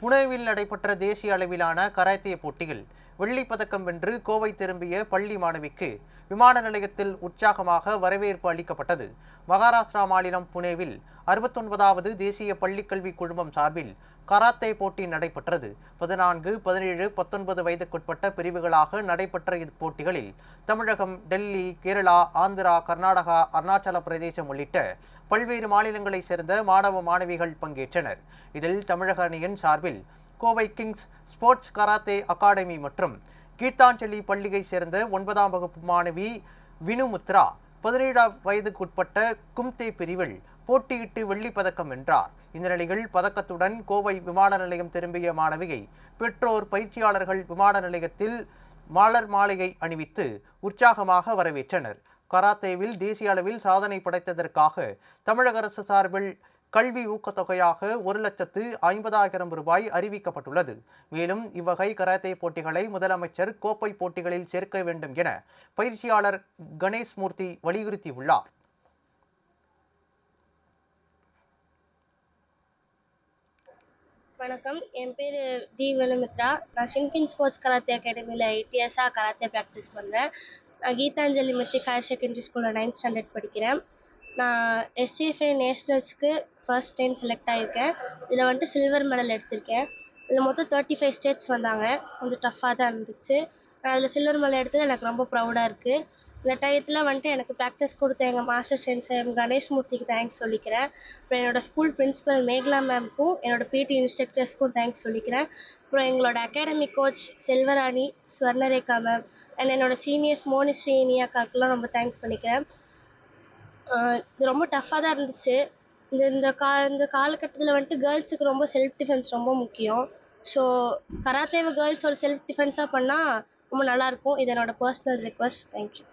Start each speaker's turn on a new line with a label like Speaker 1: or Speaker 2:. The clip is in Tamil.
Speaker 1: புனேவில் நடைபெற்ற தேசிய அளவிலான கராத்தே போட்டியில் வெள்ளிப்பதக்கம் வென்று கோவை திரும்பிய பள்ளி மாணவிக்கு விமான நிலையத்தில் உற்சாகமாக வரவேற்பு அளிக்கப்பட்டது. மகாராஷ்டிரா மாநிலம் புனேவில் அறுபத்தொன்பதாவது தேசிய பள்ளிக்கல்வி குழுமம் சார்பில் கராத்தே போட்டி நடைபெற்றது. பதினான்கு பதினேழு பத்தொன்பது வயதுக்குட்பட்ட பிரிவுகளாக நடைபெற்ற இப்போட்டிகளில் தமிழகம் டெல்லி கேரளா ஆந்திரா கர்நாடகா அருணாச்சல பிரதேசம் உள்ளிட்ட பல்வேறு மாநிலங்களைச் சேர்ந்த மாணவ மாணவிகள் பங்கேற்றனர். இதில் தமிழக அணியின் சார்பில் Kovai kings sports karate academy மற்றும் கீதாஞ்சலி பள்ளியைச் சேர்ந்த ஒன்பதாம் வகுப்பு மாணவி வினுமுத்ரா பதினேழாம் வயதுக்குட்பட்ட கும்தே பிரிவில் போட்டியிட்டு வெள்ளிப் பதக்கம் வென்றார். இந்த நிலையில் பதக்கத்துடன் கோவை விமான நிலையம் திரும்பிய மாணவியை பெற்றோர் பயிற்சியாளர்கள் விமான நிலையத்தில் மாலர் மாலையை அணிவித்து உற்சாகமாக வரவேற்றனர். கராத்தேவில் தேசிய அளவில் சாதனை படைத்ததற்காக தமிழக அரசு சார்பில் கல்வி ஊக்கத்தொகையாக ஒரு லட்சத்து ஐம்பதாயிரம் ரூபாய் அறிவிக்கப்பட்டுள்ளது. மேலும் இவ்வகை கராத்தே போட்டிகளை முதலமைச்சர் கோப்பை போட்டிகளில் சேர்க்க வேண்டும் என பயிற்சியாளர் கணேஷ் மூர்த்தி வலியுறுத்தியுள்ளார்.
Speaker 2: வணக்கம். என் பேர் ஜி வனுமித்ரா நான் சின்பின் ஸ்போர்ட்ஸ் கராத்தே அகாடமியில் எயிட் இயர்ஸாக கராத்தே ப்ராக்டிஸ் பண்ணுறேன் நான் கீதாஞ்சலி மெட்ரிக் ஹையர் செகண்டரி ஸ்கூலில் நைன்த் ஸ்டாண்டர்ட் படிக்கிறேன். நான் எஸ்சிஎஃப்ஏ நேஷ்னல்ஸ்க்கு ஃபர்ஸ்ட் டைம் செலக்ட் ஆகியிருக்கேன் இதில் வந்துட்டு சில்வர் மெடல் எடுத்திருக்கேன். இதில் மொத்தம் தேர்ட்டி ஃபைவ் ஸ்டேட்ஸ் வந்தாங்க. கொஞ்சம் டஃப்பாக தான் இருந்துச்சு. நான் அதில் சில்வர் மெடல் எடுத்தது எனக்கு ரொம்ப ப்ரௌடாக இருக்குது இந்த டயத்தில் வந்துட்டு எனக்கு ப்ராக்டிஸ் கொடுத்த எங்கள் மாஸ்டர் சென்ஸ் எம் கணேஷ் மூர்த்திக்கு தேங்க்ஸ் சொல்லிக்கிறேன். அப்புறம் என்னோடய ஸ்கூல் பிரின்ஸ்பல் மேகலா மேம்க்கும் என்னோட பிடி இன்ஸ்ட்ரக்டர்ஸ்க்கும் தேங்க்ஸ் சொல்லிக்கிறேன். அப்புறம் எங்களோட academy coach Selvarani Swarnarekha ma'am and என்னோட சீனியர்ஸ் மோனிஸ்ரீ இனியாக்காக்கெலாம் ரொம்ப தேங்க்ஸ் பண்ணிக்கிறேன். இது ரொம்ப டஃப்பாக தான் இருந்துச்சு. இந்த இந்த கா இந்த காலகட்டத்தில் வந்துட்டு கேர்ள்ஸுக்கு ரொம்ப செல்ஃப் டிஃபென்ஸ் ரொம்ப முக்கியம். ஸோ கராத்தேவை கேர்ள்ஸ் ஒரு செல்ஃப் டிஃபென்ஸாக பண்ணால் ரொம்ப நல்லாயிருக்கும் இது என்னோட பர்சனல் ரிக்வஸ்ட் தேங்க்யூ